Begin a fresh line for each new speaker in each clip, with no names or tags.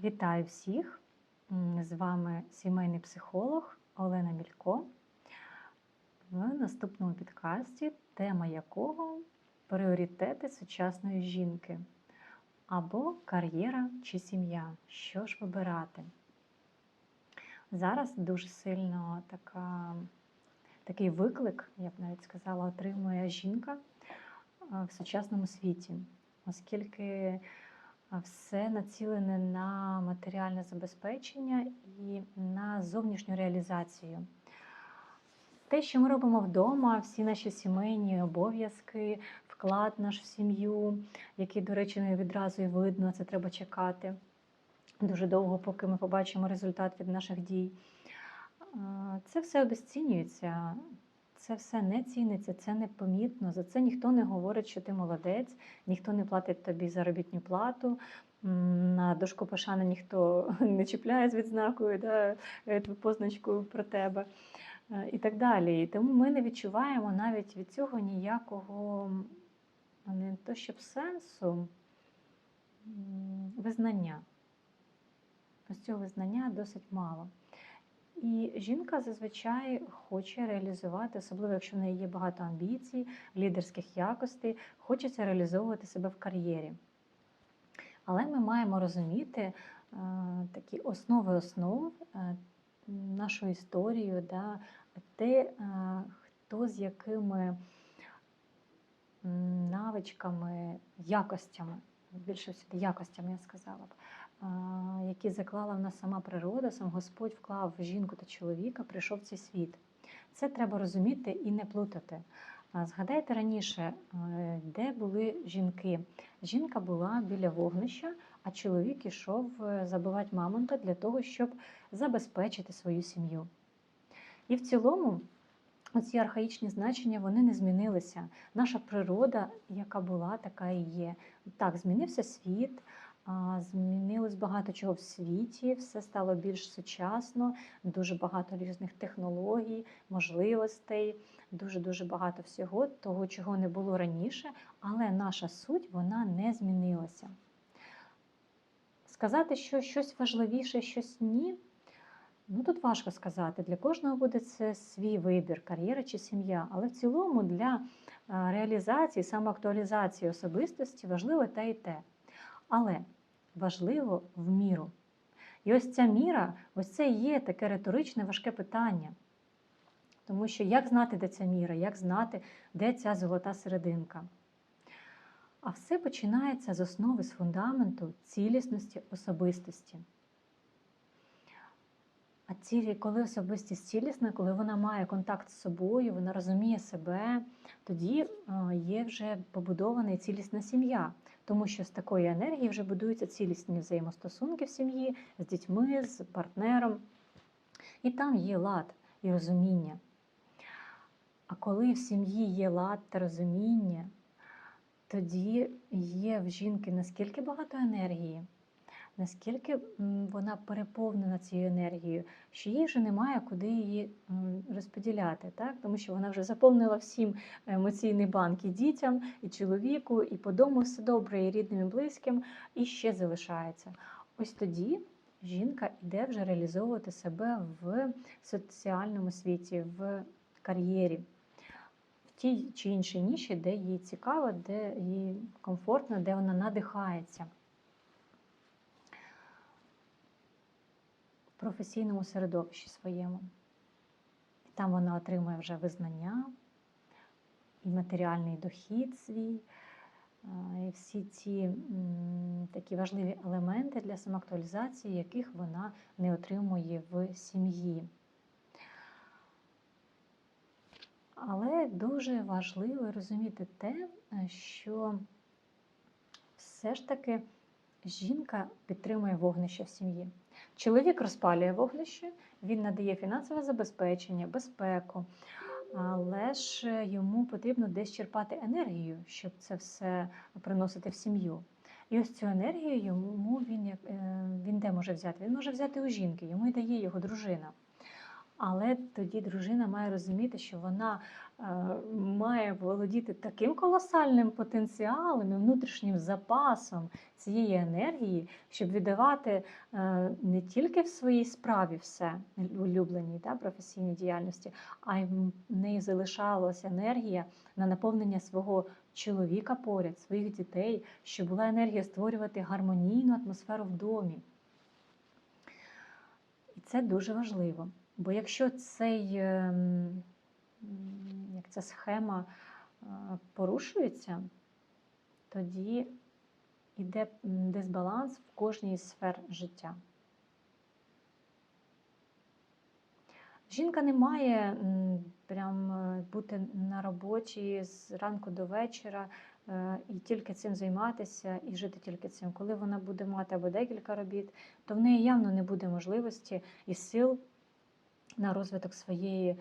Вітаю всіх! З вами сімейний психолог Олена Мілько. В наступному підкасті, тема якого пріоритети сучасної жінки або кар'єра чи сім'я. Що ж вибирати? Зараз дуже сильно така, такий виклик, я б навіть сказала, отримує жінка в сучасному світі, оскільки все націлене на матеріальне забезпечення і на зовнішню реалізацію. Те, що ми робимо вдома, всі наші сімейні обов'язки, вклад наш в сім'ю, який, до речі, не відразу і видно, це треба чекати дуже довго, поки ми побачимо результат від наших дій. Це все обесцінюється, це все не ціниться, це непомітно. За це ніхто не говорить, що ти молодець, ніхто не платить тобі заробітну плату. На дошку пошани ніхто не чіпляє з відзнакою, да, е, позначкою про тебе е, і так далі. І тому ми не відчуваємо навіть від цього ніякого не то щоб сенсу, визнання. Ось цього визнання досить мало. І жінка зазвичай хоче реалізувати, особливо якщо в неї є багато амбіцій, лідерських якостей, хочеться реалізовувати себе в кар'єрі. Але ми маємо розуміти е, такі основи основ, е, нашу історію, да, те, е, хто з якими навичками, якостями, більше всього якостями я сказала б, які заклала в нас сама природа, сам Господь вклав в жінку та чоловіка, прийшов в цей світ. Це треба розуміти і не плутати. Згадайте раніше, е, де були жінки. Жінка була біля вогнища, а чоловік ішов е, забивати мамонта для того, щоб забезпечити свою сім'ю. І в цілому оці архаїчні значення вони не змінилися. Наша природа, яка була, така і є. Так, змінився світ, Змінилось багато чого в світі, все стало більш сучасно, дуже багато різних технологій, можливостей, дуже-дуже багато всього, того, чого не було раніше, але наша суть вона не змінилася. Сказати, що щось важливіше, щось ні. Ну, тут важко сказати. Для кожного буде це свій вибір, кар'єра чи сім'я. Але в цілому для е, реалізації, самоактуалізації особистості важливо те і те. Але важливо в міру. І ось ця міра, ось це є таке риторичне важке питання. Тому що як знати, де ця міра, як знати, де ця золота серединка? А все починається з основи, з фундаменту цілісності особистості. А цілі, коли особистість цілісна, коли вона має контакт з собою, вона розуміє себе, тоді е, є вже побудована і цілісна сім'я, тому що з такої енергії вже будуються цілісні взаємостосунки в сім'ї з дітьми, з партнером. І там є лад і розуміння. А коли в сім'ї є лад та розуміння, тоді є в жінки наскільки багато енергії, наскільки вона переповнена цією енергією, що їй вже немає куди її розподіляти, так? тому що вона вже заповнила всім емоційний банк і дітям, і чоловіку, і по дому все добре, і рідним, і близьким, і ще залишається. Ось тоді жінка йде вже реалізовувати себе в соціальному світі, в кар'єрі. В тій чи іншій ніші, де їй цікаво, де їй комфортно, де вона надихається. Професійному середовищі своєму. І там вона отримує вже визнання, і матеріальний дохід свій, і всі ці такі важливі елементи для самоактуалізації, яких вона не отримує в сім'ї. Але дуже важливо розуміти те, що все ж таки жінка підтримує вогнище в сім'ї. Чоловік розпалює вогнище, він надає фінансове забезпечення, безпеку, але ж йому потрібно десь черпати енергію, щоб це все приносити в сім'ю. І ось цю енергію йому він, е, він де може взяти? Він може взяти у жінки, йому й дає його дружина. Але тоді дружина має розуміти, що вона е, має володіти таким колосальним потенціалом і внутрішнім запасом цієї енергії, щоб віддавати е, не тільки в своїй справі все улюбленій та, професійній діяльності, а й в неї залишалася енергія на наповнення свого чоловіка поряд, своїх дітей, щоб була енергія створювати гармонійну атмосферу в домі. І це дуже важливо. Бо якщо цей, ем, як ця схема е, порушується, тоді йде дисбаланс в кожній сфер життя. Жінка не має прям е, бути на роботі з ранку до вечора е, і тільки цим займатися, і жити тільки цим. Коли вона буде мати або декілька робіт, то в неї явно не буде можливості і сил на розвиток своєї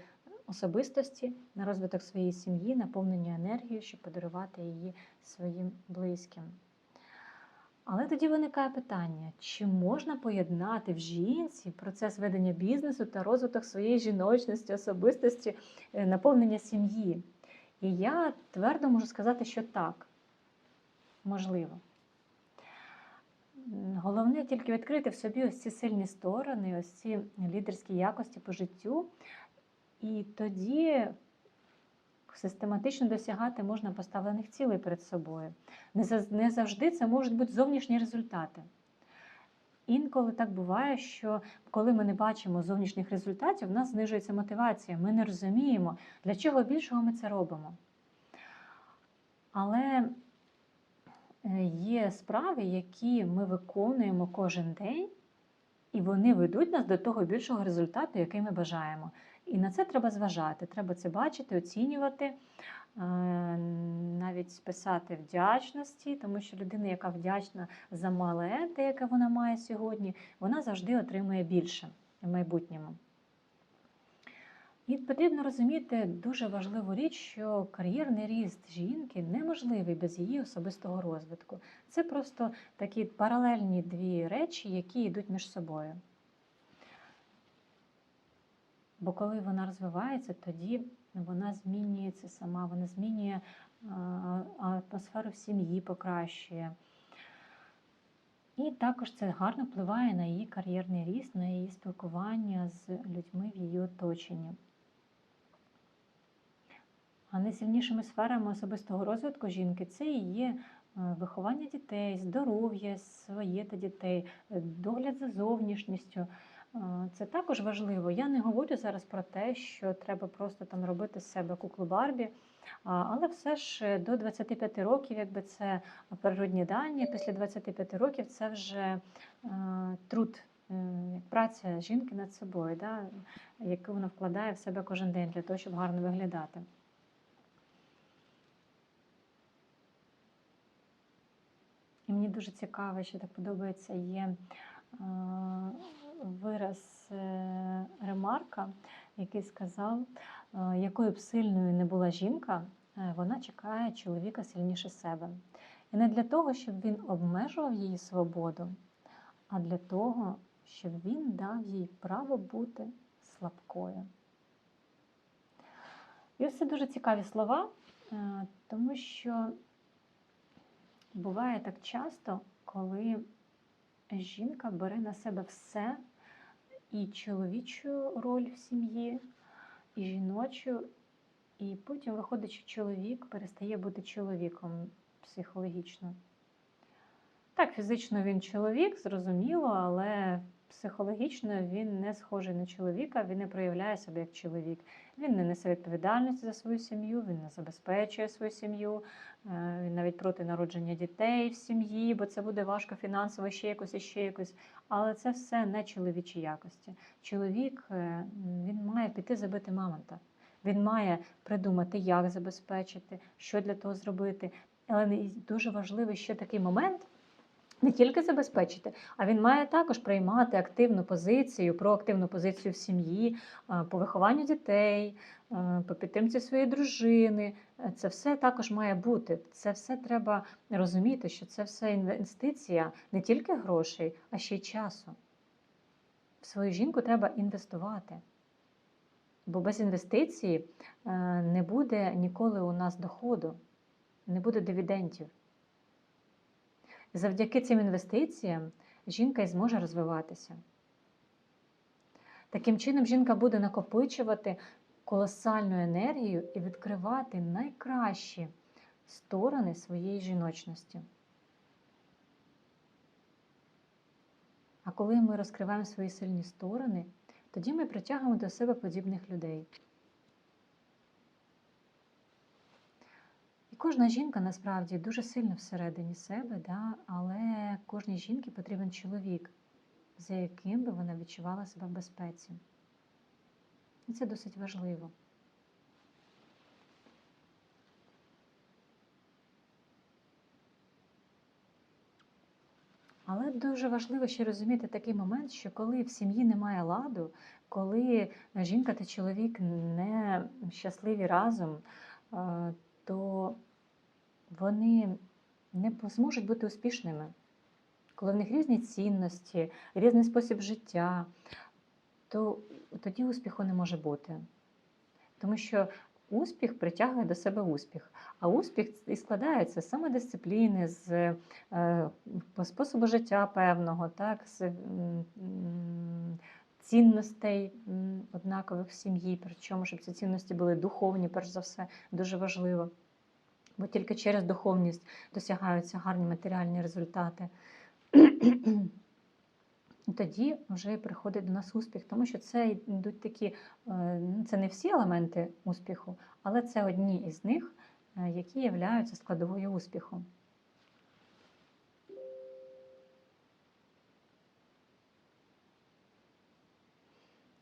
особистості, на розвиток своєї сім'ї, наповнення енергією, щоб подарувати її своїм близьким. Але тоді виникає питання: чи можна поєднати в жінці процес ведення бізнесу та розвиток своєї жіночності, особистості, е, наповнення сім'ї? І я твердо можу сказати, що так, можливо. Головне тільки відкрити в собі ось ці сильні сторони, ось ці лідерські якості по життю, і тоді систематично досягати можна поставлених цілей перед собою. Не завжди це можуть бути зовнішні результати. Інколи так буває, що коли ми не бачимо зовнішніх результатів, в нас знижується мотивація. Ми не розуміємо, для чого більшого ми це робимо. Але є справи, які ми виконуємо кожен день, і вони ведуть нас до того більшого результату, який ми бажаємо. І на це треба зважати. Треба це бачити, оцінювати, е, навіть писати вдячності, тому що людина, яка вдячна за мале, те, яке вона має сьогодні, вона завжди отримує більше в майбутньому. І потрібно розуміти дуже важливу річ, що кар'єрний ріст жінки неможливий без її особистого розвитку. Це просто такі паралельні дві речі, які йдуть між собою. Бо коли вона розвивається, тоді вона змінюється сама, вона змінює атмосферу в сім'ї, покращує. І також це гарно впливає на її кар'єрний ріст, на її спілкування з людьми в її оточенні. А найсильнішими сферами особистого розвитку жінки це і є е, виховання дітей, здоров'я своє та дітей, е, догляд за зовнішністю. Е, Це також важливо. Я не говорю зараз про те, що треба просто там робити з себе куклу Барбі, але все ж до 25 років, якби це природні дані, після 25 років це вже труд, праця жінки над собою, да, яку вона вкладає в себе кожен день для того, щоб гарно виглядати. Мені дуже цікаво, що так подобається, є е, вираз е, Ремарка, який сказав, е, якою б сильною не була жінка, вона чекає чоловіка сильніше себе. І не для того, щоб він обмежував її свободу, а для того, щоб він дав їй право бути слабкою. І це дуже цікаві слова, тому що буває так часто, коли жінка бере на себе все і чоловічу роль в сім'ї, і жіночу, і потім виходить, що чоловік перестає бути чоловіком психологічно. Так, фізично він чоловік, зрозуміло, але психологічно він не схожий на чоловіка, він не проявляє себе як чоловік. Він не несе відповідальності за свою сім'ю, він не забезпечує свою сім'ю, е, він навіть проти народження дітей в сім'ї, бо це буде важко фінансово ще якось і ще якось. Але це все не чоловічі якості. Чоловік е, він має піти забити мамонта. Він має придумати, як забезпечити, що для того зробити. Але дуже важливий ще такий момент. Не тільки забезпечити, а він має також приймати активну позицію, проактивну позицію в сім'ї, е, по вихованню дітей, е, по підтримці своєї дружини. Е, Це все також має бути. Це все треба розуміти, що це все інвестиція не тільки грошей, а ще й часу. В свою жінку треба інвестувати. Бо без інвестицій не буде ніколи у нас доходу, не буде дивідендів. Завдяки цим інвестиціям жінка і зможе розвиватися. Таким чином, жінка буде накопичувати колосальну енергію і відкривати найкращі сторони своєї жіночності. А коли ми розкриваємо свої сильні сторони, тоді ми притягуємо до себе подібних людей. Кожна жінка насправді дуже сильна всередині себе, да? але кожній жінці потрібен чоловік, за яким би вона відчувала себе в безпеці. І це досить важливо. Але дуже важливо ще розуміти такий момент, що коли в сім'ї немає ладу, коли жінка та чоловік не щасливі разом, е, то вони не зможуть бути успішними. Коли в них різні цінності, різний спосіб життя, то тоді успіху не може бути. Тому що успіх притягує до себе успіх. А успіх і складається з самодисципліни, з е, способу життя певного, так, з цінностей однакових в сім'ї, причому, щоб ці цінності були духовні, перш за все, дуже важливо. Бо тільки через духовність досягаються гарні матеріальні результати. Тоді вже приходить до нас успіх, тому що це йдуть такі, е, це не всі елементи успіху, але це одні із них, е, які являються складовою успіху.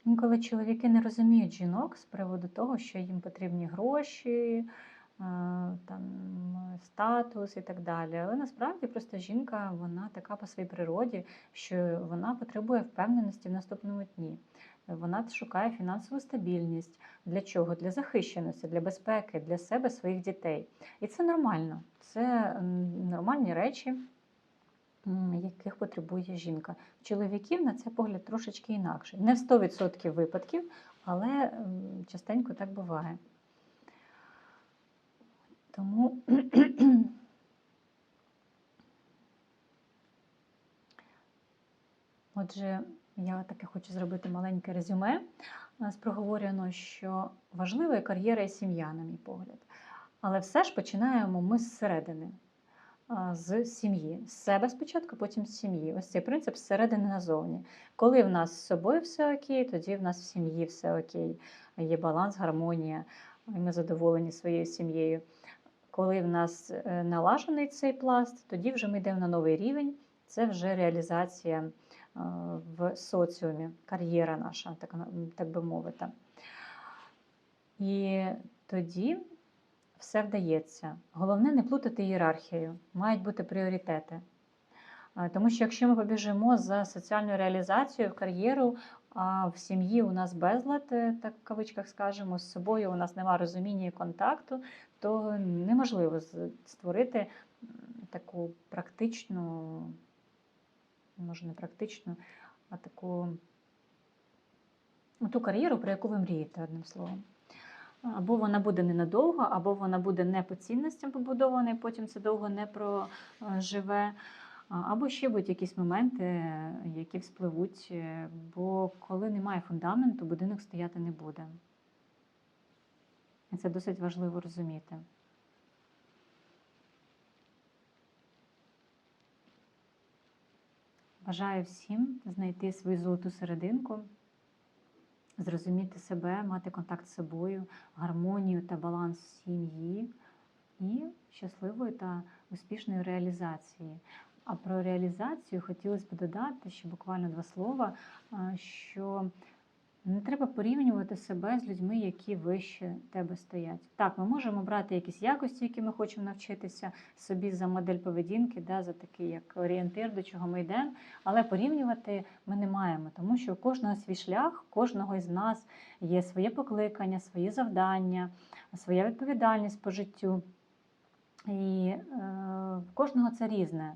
Інколи чоловіки не розуміють жінок з приводу того, що їм потрібні гроші, там, статус і так далі. Але насправді просто жінка вона така по своїй природі, що вона потребує впевненості в наступному дні. Вона шукає фінансову стабільність. Для чого? Для захищеності, для безпеки, для себе, своїх дітей. І це нормально. Це нормальні речі, яких потребує жінка. Чоловіків на це погляд трошечки інакше. Не в 100% випадків, але частенько так буває. Тому отже, я таки хочу зробити маленьке резюме з проговорено, що важлива кар'єра і сім'я, на мій погляд. Але все ж починаємо ми зсередини, з сім'ї. З себе спочатку, потім з сім'ї. Ось цей принцип зсередини назовні. Коли в нас з собою все окей, тоді в нас в сім'ї все окей. Є баланс, гармонія, і ми задоволені своєю сім'єю. Коли в нас е, налажений цей пласт, тоді вже ми йдемо на новий рівень. Це вже реалізація е, в соціумі, кар'єра наша, так, так би мовити. І тоді все вдається. Головне не плутати ієрархію, мають бути пріоритети. Е, тому що якщо ми побіжимо за соціальною реалізацією в кар'єру, а в сім'ї у нас безлад, так в кавичках скажемо, з собою у нас немає розуміння і контакту, то неможливо створити таку практичну, може не практичну, а таку ту кар'єру, про яку ви мрієте, одним словом. Або вона буде ненадовго, або вона буде не по цінностям побудована, і потім це довго не проживе. Або ще будуть якісь моменти, які вспливуть, е, бо коли немає фундаменту, будинок стояти не буде. І це досить важливо розуміти. Бажаю всім знайти свою золоту серединку, зрозуміти себе, мати контакт з собою, гармонію та баланс сім'ї і щасливої та успішної реалізації. А про реалізацію хотілося б додати ще буквально два слова, що не треба порівнювати себе з людьми, які вище тебе стоять. Так, ми можемо брати якісь якості, які ми хочемо навчитися собі за модель поведінки, да, за такий як орієнтир, до чого ми йдемо, але порівнювати ми не маємо, тому що у кожного свій шлях, кожного із нас є своє покликання, свої завдання, своя відповідальність по життю. І е, в кожного це різне,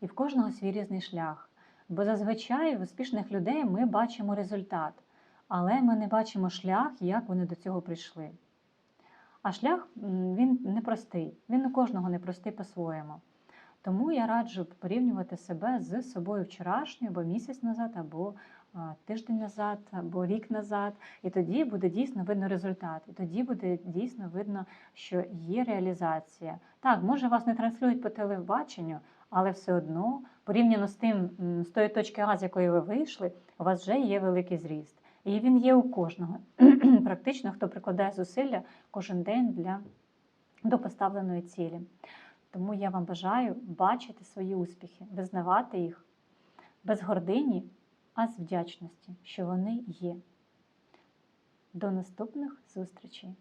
і в кожного свій різний шлях. Бо зазвичай в успішних людей ми бачимо результат. Але ми не бачимо шлях, як вони до цього прийшли. А шлях він непростий, він у кожного непростий по-своєму. Тому я раджу порівнювати себе з собою вчорашньою, або місяць назад, або тиждень назад, або рік назад. І тоді буде дійсно видно результат. І тоді буде дійсно видно, що є реалізація. Так, може вас не транслюють по телебаченню, але все одно, порівняно з тим, з тої точки А, з якої ви вийшли, у вас вже є великий зріст. І він є у кожного. Практично, хто прикладає зусилля кожен день для до поставленої цілі. Тому я вам бажаю бачити свої успіхи, визнавати їх без гордині, а з вдячності, що вони є. До наступних зустрічей!